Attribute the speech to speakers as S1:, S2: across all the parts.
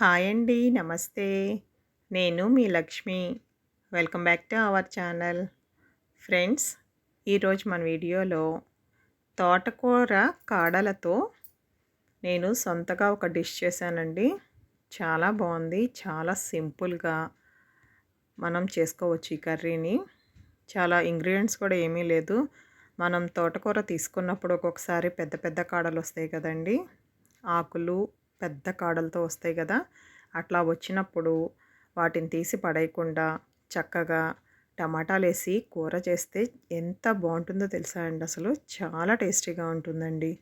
S1: Hi అండి నమస్తే. నేను మీ Lakshmi. Welcome back to our channel. Friends ఈరోజు మన వీడియోలో తోటకూర కాడలతో నేను సొంతగా ఒక డిష్ చేశానండి. చాలా బాగుంది చాలా సింపుల్గా మనం చేసుకోవచ్చు ఈ కర్రీని. చాలా ఇంగ్రీడియంట్స్ కూడా ఏమీ లేదు. మనం తోటకూర తీసుకున్నప్పుడు ఒక్కొక్కసారి పెద్ద పెద్ద కాడలు వస్తాయి కదండి. ఆకులు పెద్ద కాడలతో వస్తాయి కదా. అట్లా వచ్చినప్పుడు వాటిని తీసి పడేయకుండా చక్కగా టమాటాలు వేసి కూర చేస్తే ఎంత బాగుంటుందో తెలుసా అండి అసలు. చాలా టేస్టీగా ఉంటుందండి.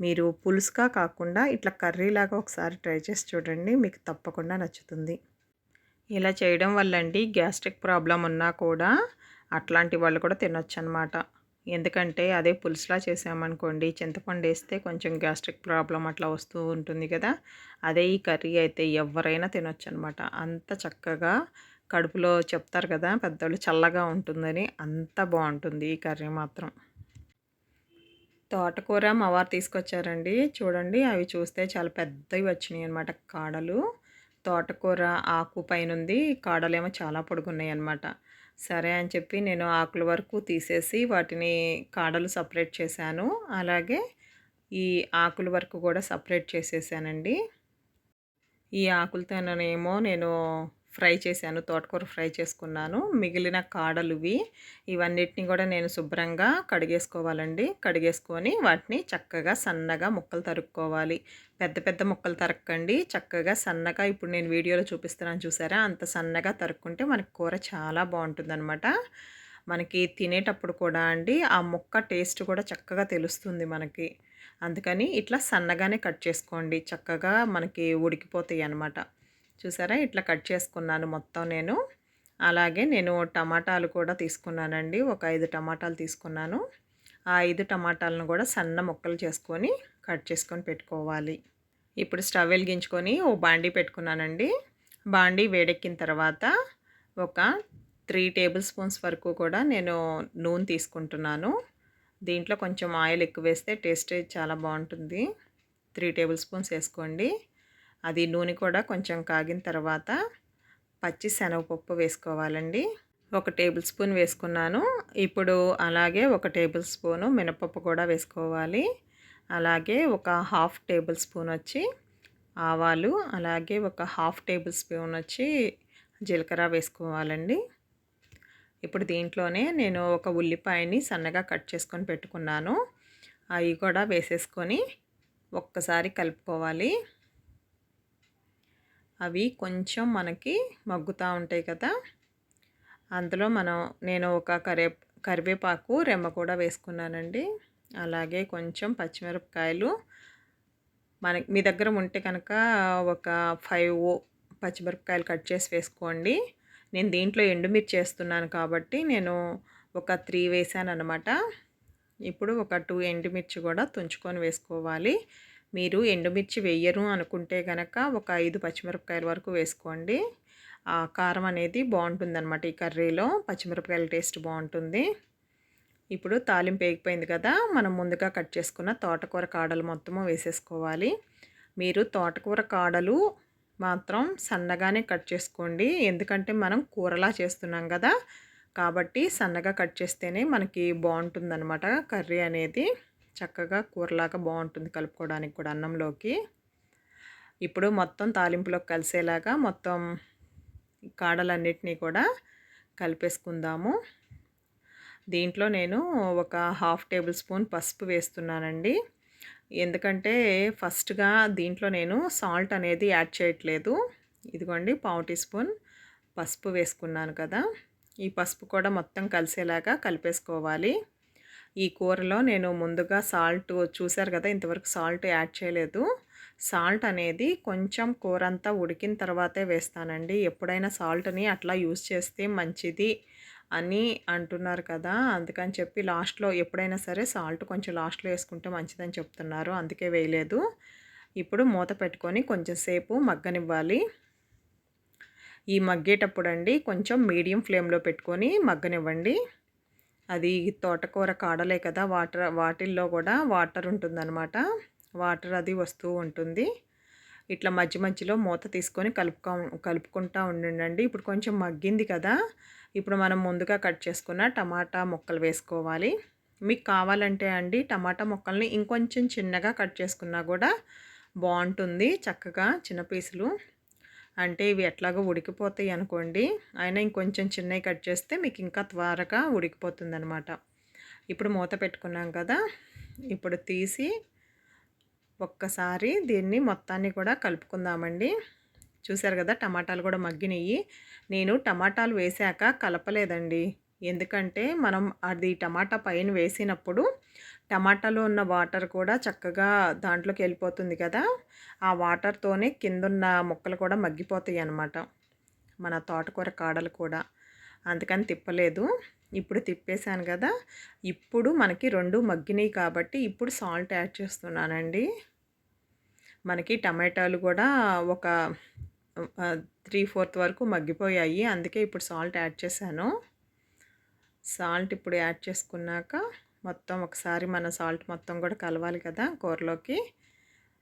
S1: మీరు పులుసుగా కాకుండా ఇట్లా కర్రీలాగా ఒకసారి ట్రై చేసి చూడండి మీకు తప్పకుండా నచ్చుతుంది. ఇలా చేయడం వల్ల అండి గ్యాస్ట్రిక్ ప్రాబ్లం ఉన్నా కూడా అట్లాంటి వాళ్ళు కూడా తినొచ్చు అనమాట ఎందుకంటే అదే పులుసులా చేసామనుకోండి చింతపండు వేస్తే కొంచెం గ్యాస్ట్రిక్ ప్రాబ్లం అట్లా వస్తూ ఉంటుంది కదా. అదే ఈ కర్రీ అయితే ఎవరైనా తినొచ్చు అనమాట అంత చక్కగా కడుపులో చెప్తారు కదా పెద్దవాళ్ళు చల్లగా ఉంటుందని అంత బాగుంటుంది ఈ కర్రీ మాత్రం. తోటకూర మా వారు తీసుకొచ్చారండి. చూడండి అవి చూస్తే చాలా పెద్దవి వచ్చినాయి అనమాట కాడలు. తోటకూర ఆకు పైన ఉంది కాడలేమో చాలా పొడుగున్నాయి అనమాట సరే అని చెప్పి నేను ఆకుల వరకు తీసేసి వాటిని కాడలు సపరేట్ చేశాను. అలాగే ఈ ఆకుల వరకు కూడా సపరేట్ చేసేసానండి. ఈ ఆకులతోనేమో నేను ఫ్రై చేశాను తోటకూర ఫ్రై చేసుకున్నాను. మిగిలిన కాడలువి ఇవన్నిటిని కూడా నేను శుభ్రంగా కడిగేసుకోవాలండి. కడిగేసుకొని వాటిని చక్కగా సన్నగా ముక్కలు తరుక్కోవాలి. పెద్ద పెద్ద ముక్కలు తరక్కండి. చక్కగా సన్నగా ఇప్పుడు నేను వీడియోలో చూపిస్తున్నాను చూసారా? అంత సన్నగా తరుక్కుంటే మనకి కూర చాలా బాగుంటుందన్నమాట. మనకి తినేటప్పుడు కూడా అండి ఆ ముక్క టేస్ట్ కూడా చక్కగా తెలుస్తుంది మనకి. అందుకని ఇట్లా సన్నగానే కట్ చేసుకోండి. చక్కగా మనకి ఉడికిపోతాయి అన్నమాట. చూసారా? ఇట్లా కట్ చేసుకున్నాను మొత్తం నేను. అలాగే నేను టమాటాలు కూడా తీసుకున్నానండి. ఒక ఐదు టమాటాలు తీసుకున్నాను. ఆ ఐదు టమాటాలను కూడా సన్న ముక్కలు చేసుకొని కట్ చేసుకొని పెట్టుకోవాలి. ఇప్పుడు స్టవ్ వెలిగించుకొని ఓ బాండీ పెట్టుకున్నానండి. బాండీ వేడెక్కిన తర్వాత ఒక త్రీ టేబుల్ స్పూన్స్ వరకు కూడా నేను నూనె తీసుకుంటున్నాను. దీంట్లో కొంచెం ఆయిల్ ఎక్కువ వేస్తే టేస్ట్ చాలా బాగుంటుంది. త్రీ టేబుల్ స్పూన్స్ వేసుకోండి. అది నూనె కూడా కొంచెం కాగిన తర్వాత పచ్చి శనగపప్పు వేసుకోవాలండి. ఒక టేబుల్ స్పూన్ వేసుకున్నాను. ఇప్పుడు అలాగే ఒక టేబుల్ స్పూను మినపప్పు కూడా వేసుకోవాలి. అలాగే ఒక హాఫ్ టేబుల్ స్పూన్ వచ్చి ఆవాలు అలాగే ఒక హాఫ్ టేబుల్ స్పూన్ వచ్చి జీలకర్ర వేసుకోవాలండి. ఇప్పుడు దీంట్లోనే నేను ఒక ఉల్లిపాయని సన్నగా కట్ చేసుకొని పెట్టుకున్నాను. అవి కూడా వేసేసుకొని ఒక్కసారి కలుపుకోవాలి. అవి కొంచెం మనకి మగ్గుతూ ఉంటాయి కదా. అందులో మనం నేను ఒక కరే కరివేపాకు రెమ్మ కూడా వేసుకున్నానండి. అలాగే కొంచెం పచ్చిమిరపకాయలు. మన మీ దగ్గర ఉంటే కనుక ఒక ఫైవ్ పచ్చిమిరపకాయలు కట్ చేసి వేసుకోండి. నేను దీంట్లో ఎండుమిర్చి వేస్తున్నాను కాబట్టి నేను ఒక త్రీ వేసాను అనమాట ఇప్పుడు ఒక టూ ఎండుమిర్చి కూడా తుంచుకొని వేసుకోవాలి. మీరు ఎండుమిర్చి వేయరు అనుకుంటే కనుక ఒక ఐదు పచ్చిమిరపకాయల వరకు వేసుకోండి. ఆ కారం అనేది బాగుంటుంది అనమాట ఈ కర్రీలో. పచ్చిమిరపకాయల టేస్ట్ బాగుంటుంది. ఇప్పుడు తాలింపు వేగిపోయింది కదా మనం ముందుగా కట్ చేసుకున్న తోటకూర కాడలు మొత్తము వేసేసుకోవాలి. మీరు తోటకూర కాడలు మాత్రం సన్నగానే కట్ చేసుకోండి. ఎందుకంటే మనం కూరలా చేస్తున్నాం కదా కాబట్టి సన్నగా కట్ చేస్తేనే మనకి బాగుంటుందన్నమాట కర్రీ అనేది. చక్కగా కూరలాగా బాగుంటుంది కలుపుకోవడానికి కూడా అన్నంలోకి. ఇప్పుడు మొత్తం తాలింపులోకి కలిసేలాగా మొత్తం కాడలన్నిటినీ కూడా కలిపేసుకుందాము. దీంట్లో నేను ఒక హాఫ్ టేబుల్ స్పూన్ పసుపు వేస్తున్నానండి. ఎందుకంటే ఫస్ట్గా దీంట్లో నేను సాల్ట్ అనేది యాడ్ చేయట్లేదు. ఇదిగోండి పావు టీ స్పూన్ పసుపు వేసుకున్నాను కదా. ఈ పసుపు కూడా మొత్తం కలిసేలాగా కలిపేసుకోవాలి. ఈ కూరలో నేను ముందుగా సాల్ట్ చూశారు కదా ఇంతవరకు సాల్ట్ యాడ్ చేయలేదు. సాల్ట్ అనేది కొంచెం కూర అంతా ఉడికిన తర్వాతే వేస్తానండి. ఎప్పుడైనా సాల్ట్ని అట్లా యూజ్ చేస్తే మంచిది అని అంటున్నారు కదా అందుకని చెప్పి లాస్ట్లో ఎప్పుడైనా సరే సాల్ట్ కొంచెం లాస్ట్లో వేసుకుంటే మంచిదని చెప్తున్నారు అందుకే వేయలేదు. ఇప్పుడు మూత పెట్టుకొని కొంచెం సేపు మగ్గనివ్వాలి. ఈ మగ్గేటప్పుడు అండి కొంచెం మీడియం ఫ్లేమ్లో పెట్టుకొని మగ్గనివ్వండి. అది తోటకూర కాడలే కదా వాటర్ వాటిల్లో కూడా వాటర్ ఉంటుందన్నమాట. వాటర్ అది వస్తూ ఉంటుంది. ఇట్లా మధ్య మధ్యలో మూత తీసుకొని కలుపుకో కలుపుకుంటూ ఉండండి. ఇప్పుడు కొంచెం మగ్గింది కదా ఇప్పుడు మనం ముందుగా కట్ చేసుకున్న టమాటా ముక్కలు వేసుకోవాలి. మీకు కావాలంటే అండి టమాటా ముక్కల్ని ఇంకొంచెం చిన్నగా కట్ చేసుకున్నా కూడా బాగుంటుంది చక్కగా చిన్న పీసులు. అంటే ఇవి ఎట్లాగో ఉడికిపోతాయి అనుకోండి అయినా ఇంకొంచెం చిన్నవి కట్ చేస్తే మీకు ఇంకా త్వరగా ఉడికిపోతుంది అనమాట ఇప్పుడు మూత పెట్టుకున్నాం కదా ఇప్పుడు తీసి ఒక్కసారి దీన్ని మొత్తాన్ని కూడా కలుపుకుందామండి. చూశారు కదా టమాటాలు కూడా మగ్గినవి నేను టమాటాలు వేసాక కలపలేదండి. ఎందుకంటే మనం అది టమాటా పైన వేసినప్పుడు టమాటాలో ఉన్న వాటర్ కూడా చక్కగా దాంట్లోకి వెళ్ళిపోతుంది కదా. ఆ వాటర్తోనే కిందున్న ముక్కలు కూడా మగ్గిపోతాయి అన్నమాట. మన తోటకూర కాడలు కూడా. అందుకని తిప్పలేదు. ఇప్పుడు తిప్పేశాను కదా. ఇప్పుడు మనకి రెండు మగ్గినాయి కాబట్టి ఇప్పుడు సాల్ట్ యాడ్ చేస్తున్నానండి. మనకి టమాటాలు కూడా ఒక త్రీ ఫోర్త్ వరకు మగ్గిపోయాయి. అందుకే ఇప్పుడు సాల్ట్ యాడ్ చేశాను. సాల్ట్ ఇప్పుడు యాడ్ చేసుకున్నాక మొత్తం ఒకసారి మన సాల్ట్ మొత్తం కూడా కలవాలి కదా కూరలోకి.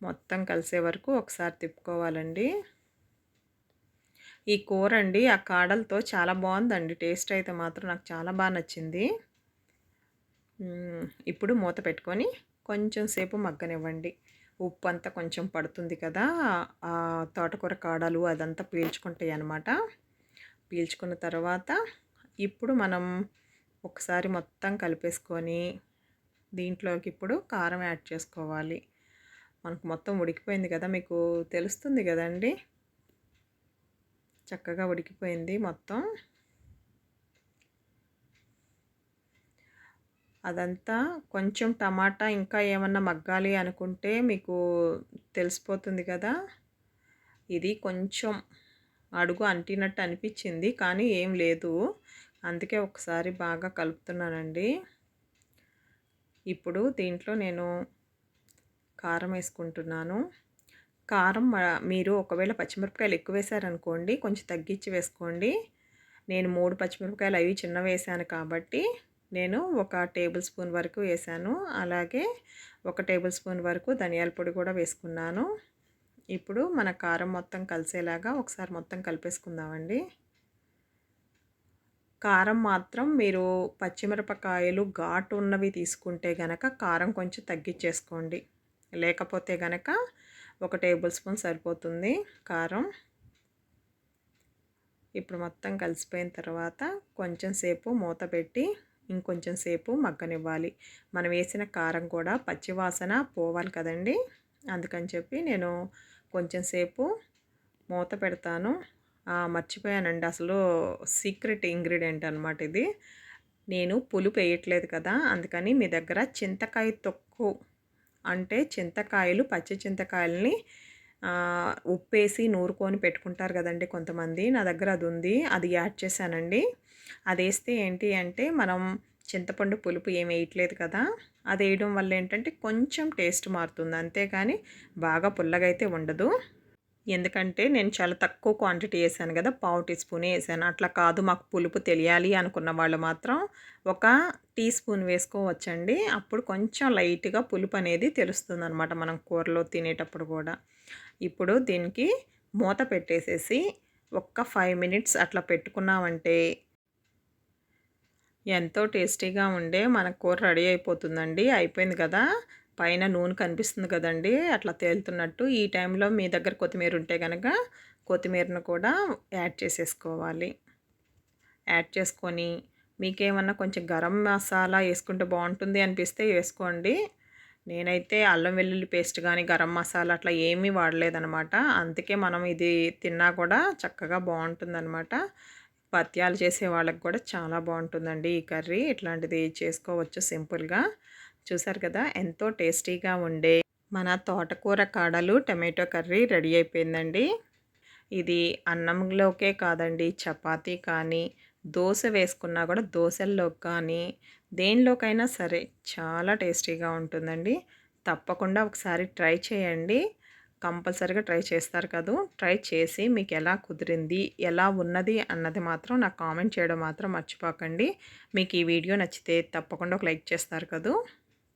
S1: మొత్తం కలిసే వరకు ఒకసారి తిప్పుకోవాలండి. ఈ కూర అండి ఆ కాడలతో చాలా బాగుందండి. టేస్ట్ అయితే మాత్రం నాకు చాలా బాగా నచ్చింది. ఇప్పుడు మూత పెట్టుకొని కొంచెం సేపు మగ్గనివ్వండి. ఉప్పు అంతా కొంచెం పడుతుంది కదా ఆ తోటకూర కాడలు అదంతా పీల్చుకుంటాయి అన్నమాట. పీల్చుకున్న తర్వాత ఇప్పుడు మనం ఒకసారి మొత్తం కలిపేసుకొని దీంట్లోకి ఇప్పుడు కారం యాడ్ చేసుకోవాలి. మనకు మొత్తం ఉడికిపోయింది కదా మీకు తెలుస్తుంది కదండి? చక్కగా ఉడికిపోయింది మొత్తం. అదంతా కొంచెం టమాటా ఇంకా ఏమన్నా మగ్గాలి అనుకుంటే మీకు తెలిసిపోతుంది కదా? ఇది కొంచెం అడుగు అంటినట్టు అనిపించింది కానీ ఏం లేదు. అందుకే ఒకసారి బాగా కలుపుతున్నానండి. ఇప్పుడు దీంట్లో నేను కారం వేసుకుంటున్నాను. కారం మీరు ఒకవేళ పచ్చిమిరపకాయలు ఎక్కువ వేసారనుకోండి కొంచెం తగ్గించి వేసుకోండి. నేను మూడు పచ్చిమిరపకాయలు అవి చిన్న వేసాను కాబట్టి నేను ఒక టేబుల్ స్పూన్ వరకు వేసాను. అలాగే ఒక టేబుల్ స్పూన్ వరకు ధనియాల పొడి కూడా వేసుకున్నాను. ఇప్పుడు మన కారం మొత్తం కలిసేలాగా ఒకసారి మొత్తం కలిపేసుకుందామండి. కారం మాత్రం మీరు పచ్చిమిరపకాయలు ఘాటు ఉన్నవి తీసుకుంటే గనక కారం కొంచెం తగ్గించేసుకోండి. లేకపోతే గనక ఒక టేబుల్ స్పూన్ సరిపోతుంది కారం. ఇప్పుడు మొత్తం కలిసిపోయిన తర్వాత కొంచెం సేపు మూత పెట్టి ఇంకొంచెం సేపు మగ్గనివ్వాలి. మనం వేసిన కారం కూడా పచ్చివాసన పోవాలి కదండి. అందుకని చెప్పి నేను కొంచెం సేపు మూత పెడతాను. మర్చిపోయానండి. అసలు సీక్రెట్ ఇంగ్రీడియంట్ అనమాట ఇది. నేను పులుపు వేయట్లేదు కదా అందుకని మీ దగ్గర చింతకాయ తొక్కు అంటే చింతకాయలు పచ్చి చింతకాయలని ఉప్పేసి నూరుకొని పెట్టుకుంటారు కదండి కొంతమంది. నా దగ్గర అది ఉంది అది యాడ్ చేశానండి. అది వేస్తే ఏంటి అంటే మనం చింతపండు పులుపు ఏం వేయట్లేదు కదా అది వేయడం వల్ల ఏంటంటే కొంచెం టేస్ట్ మారుతుంది. అంతేగాని బాగా పుల్లగా అయితే ఉండదు. ఎందుకంటే నేను చాలా తక్కువ క్వాంటిటీ వేసాను కదా పావు టీ స్పూనే వేసాను. అట్లా కాదు మాకు పులుపు తెలియాలి అనుకున్న వాళ్ళు మాత్రం ఒక టీ స్పూన్ వేసుకోవచ్చండి. అప్పుడు కొంచెం లైట్గా పులుపు అనేది తెలుస్తుంది అనమాట మనం కూరలో తినేటప్పుడు కూడా. ఇప్పుడు దీనికి మూత పెట్టేసేసి ఒక్క ఫైవ్ మినిట్స్ అట్లా పెట్టుకున్నామంటే ఎంతో టేస్టీగా ఉండే మన కూర రెడీ అయిపోతుందండి. అయిపోయింది కదా? పైన నూనె కనిపిస్తుంది కదండి అట్లా తేలుతున్నట్టు. ఈ టైంలో మీ దగ్గర కొత్తిమీర ఉంటే కనుక కొత్తిమీరను కూడా యాడ్ చేసేసుకోవాలి. యాడ్ చేసుకొని మీకేమన్నా కొంచెం గరం మసాలా వేసుకుంటే బాగుంటుంది అనిపిస్తే వేసుకోండి. నేనైతే అల్లం వెల్లుల్లి పేస్ట్ కానీ గరం మసాలా అట్లా ఏమీ వాడలేదనమాట. అందుకే మనం ఇది తిన్నా కూడా చక్కగా బాగుంటుందన్నమాట పత్యాలు చేసే వాళ్ళకి కూడా చాలా బాగుంటుందండి ఈ కర్రీ. ఇట్లాంటిది చేసుకోవచ్చు సింపుల్గా. చూసారు కదా? ఎంతో టేస్టీగా ఉండే మన తోటకూర కాడలు టమాటో కర్రీ రెడీ అయిపోయిందండి. ఇది అన్నంలోకే కాదండి చపాతీ కానీ దోశ వేసుకున్నా కూడా దోశల్లో కానీ దేనిలోకైనా సరే చాలా టేస్టీగా ఉంటుందండి. తప్పకుండా ఒకసారి ట్రై చేయండి. కంపల్సరీగా ట్రై చేస్తారు కదా? ట్రై చేసి మీకు ఎలా కుదిరింది ఎలా ఉన్నది అన్నది మాత్రం నాకు కామెంట్ చేయడం మాత్రం మర్చిపోకండి. మీకు ఈ వీడియో నచ్చితే తప్పకుండా ఒక లైక్ చేస్తారు కదా?